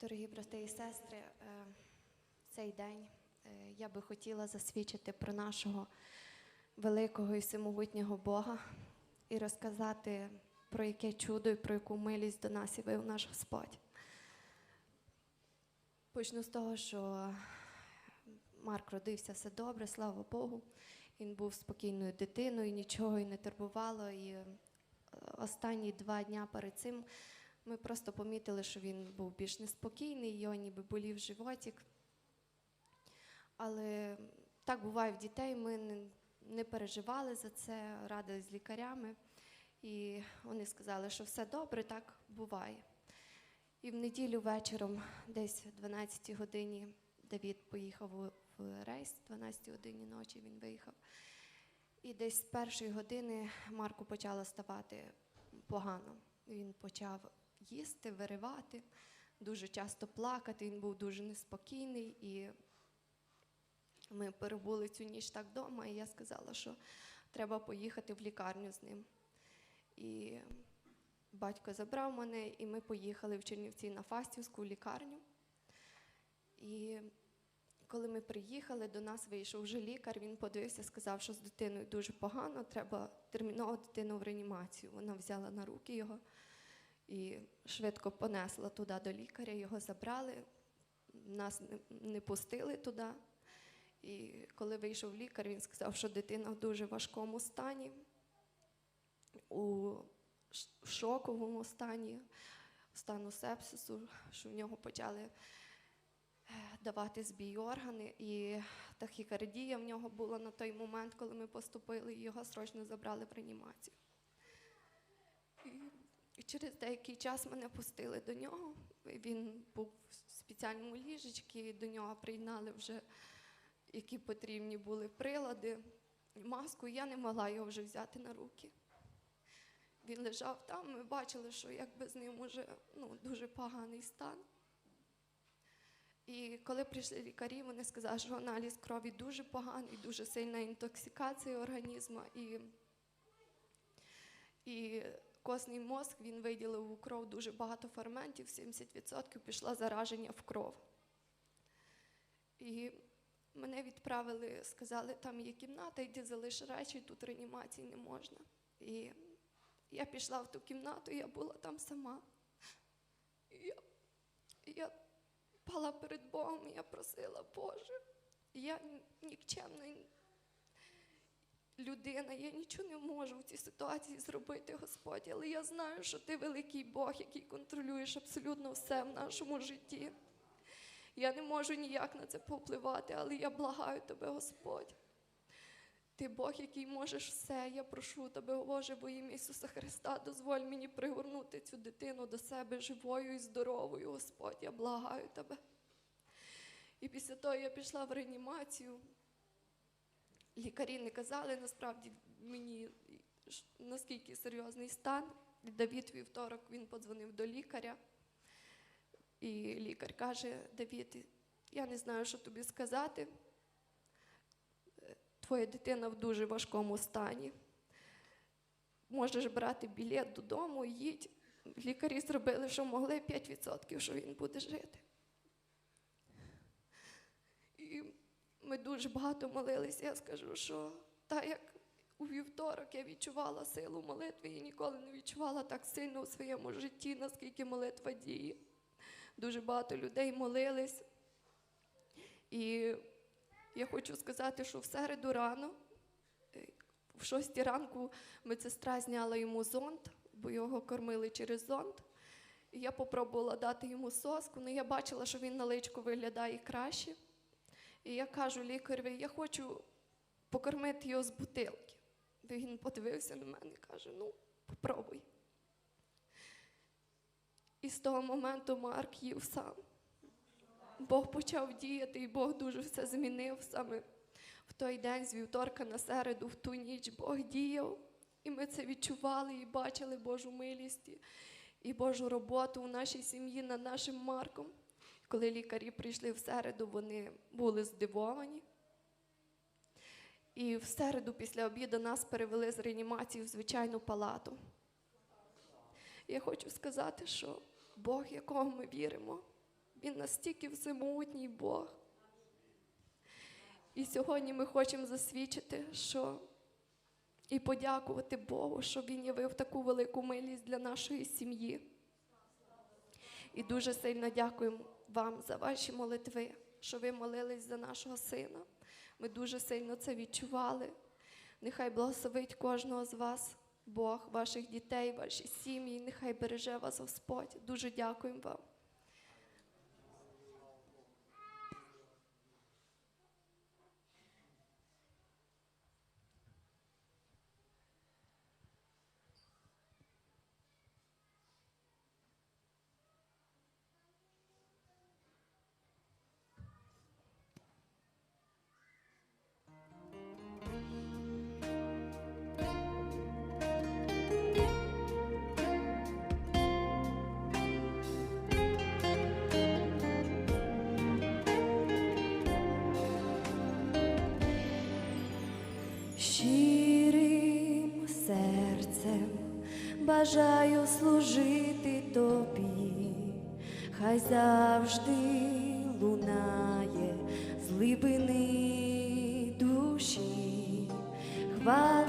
Дорогі брати і сестри, е, в цей день е, я би хотіла засвідчити про нашого великого і всемогутнього Бога і розказати про яке чудо і про яку милість до нас явив наш Господь. Почну з того, що Марк родився все добре, слава Богу. Він був спокійною дитиною, нічого і не турбувало. І е, останні два дня перед цим ми просто помітили, що він був більш неспокійний, його ніби болів животик. Але так буває в дітей, ми не, переживали за це, радились з лікарями. І вони сказали, що все добре, так буває. І в неділю вечором, десь о 12 годині, Давід поїхав в рейс, о 12 годині ночі він виїхав. І десь з першої години Марку почало ставати погано. Він почав їсти, виривати, дуже часто плакати. Він був дуже неспокійний. І ми перебули цю ніч так вдома, і я сказала, що треба поїхати в лікарню з ним. І батько забрав мене, і ми поїхали в Чернівці на Фастівську лікарню. І коли ми приїхали, до нас вийшов вже лікар, він подивився, сказав, що з дитиною дуже погано, треба терміново дитину в реанімацію. Вона взяла на руки його і швидко понесла туди до лікаря, його забрали, нас не, пустили туди. І коли вийшов лікар, він сказав, що дитина в дуже важкому стані, у шоковому стані, стану сепсису, що в нього почали е, давати збій органи, і тахікардія в нього була на той момент, коли ми поступили, його срочно забрали в реанімацію. Через деякий час мене пустили до нього. Він був в спеціальному ліжечці, до нього приєднали вже які потрібні були прилади, маску. Я не могла його вже взяти на руки. Він лежав там, ми бачили, що якби з ним уже ну, дуже поганий стан. І коли прийшли лікарі, вони сказали, що аналіз крові дуже поганий, дуже сильна інтоксикація організму. І, і костний мозк він виділив у кров дуже багато ферментів, 70% пішло зараження в кров. І мене відправили, сказали, там є кімната, йди залиш речі, тут реанімації не можна. І я пішла в ту кімнату, я була там сама. І я, я пала перед Богом, я просила, Боже, я ні- нікчемна людина, я нічого не можу в цій ситуації зробити, Господь, але я знаю, що ти великий Бог, який контролюєш абсолютно все в нашому житті. Я не можу ніяк на це повпливати, але я благаю тебе, Господь. Ти Бог, який можеш все. Я прошу тебе, Боже, во ім'я Ісуса Христа, дозволь мені пригорнути цю дитину до себе живою і здоровою, Господь. Я благаю тебе. І після того я пішла в реанімацію. Лікарі не казали насправді мені, наскільки серйозний стан. Давід вівторок він подзвонив до лікаря. І лікар каже: Давід, я не знаю, що тобі сказати. Твоя дитина в дуже важкому стані. Можеш брати білет додому, їдь. Лікарі зробили, що могли 5%, що він буде жити. І ми дуже багато молилися. Я скажу, що так як у вівторок я відчувала силу молитви, я ніколи не відчувала так сильно у своєму житті, наскільки молитва діє. Дуже багато людей молились. І я хочу сказати, що в середу рано, е, в шостій ранку медсестра зняла йому зонд, бо його кормили через зонд. І я попробувала дати йому соску, але я бачила, що він на личку виглядає краще. І я кажу лікареві, я хочу покормити його з бутилки. Він подивився на мене і каже: ну, попробуй. І з того моменту Марк їв сам. Бог почав діяти, і Бог дуже все змінив саме в той день, з вівторка на середу, в ту ніч Бог діяв. І ми це відчували і бачили Божу милість і- Божу роботу у нашій сім'ї над нашим Марком. Коли лікарі прийшли в середу, вони були здивовані. І в середу після обіду нас перевели з реанімації в звичайну палату. Я хочу сказати, що Бог, якого ми віримо, Він настільки всемогутній Бог. І сьогодні ми хочемо засвідчити, що і подякувати Богу, що Він явив таку велику милість для нашої сім'ї. І дуже сильно дякуємо вам за ваші молитви, що ви молились за нашого сина. Ми дуже сильно це відчували. Нехай благословить кожного з вас, Бог, ваших дітей, ваші сім'ї. Нехай береже вас Господь. Дуже дякуємо вам. Бажаю служити тобі, хай завжди лунає з глибини душі, хвала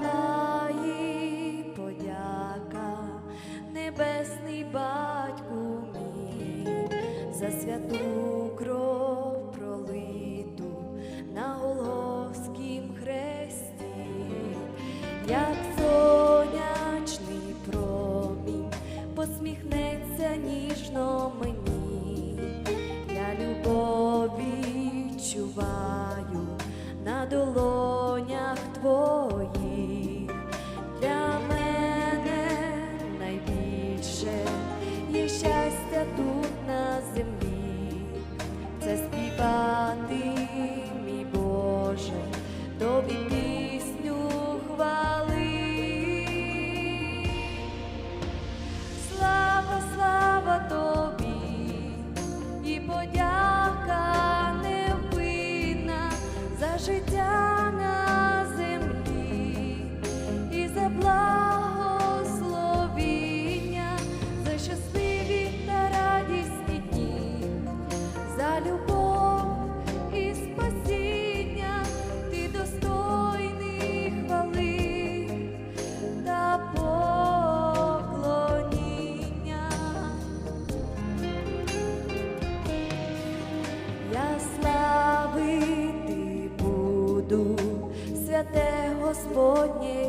посміхнеться ніжно мені, я любов відчуваю на долонях твоїх. Святе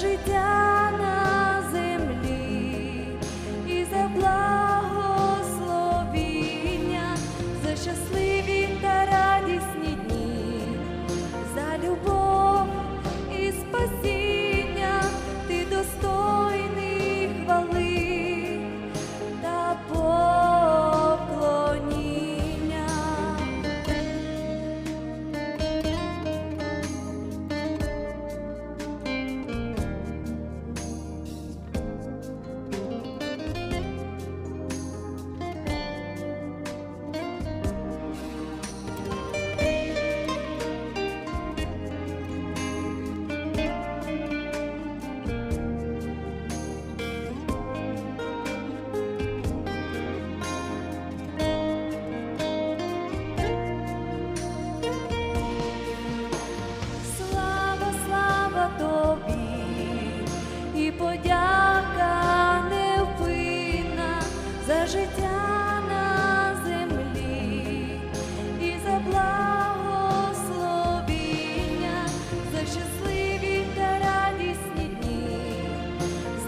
життя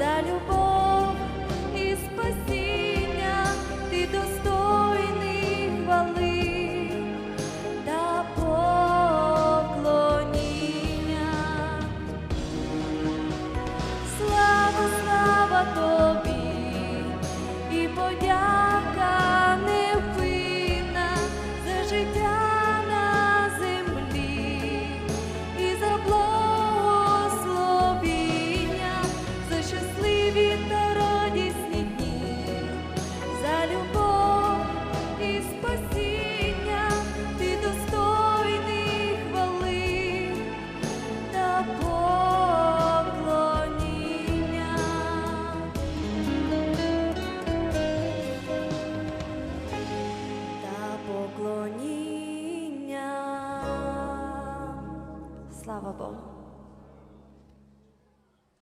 за щасливі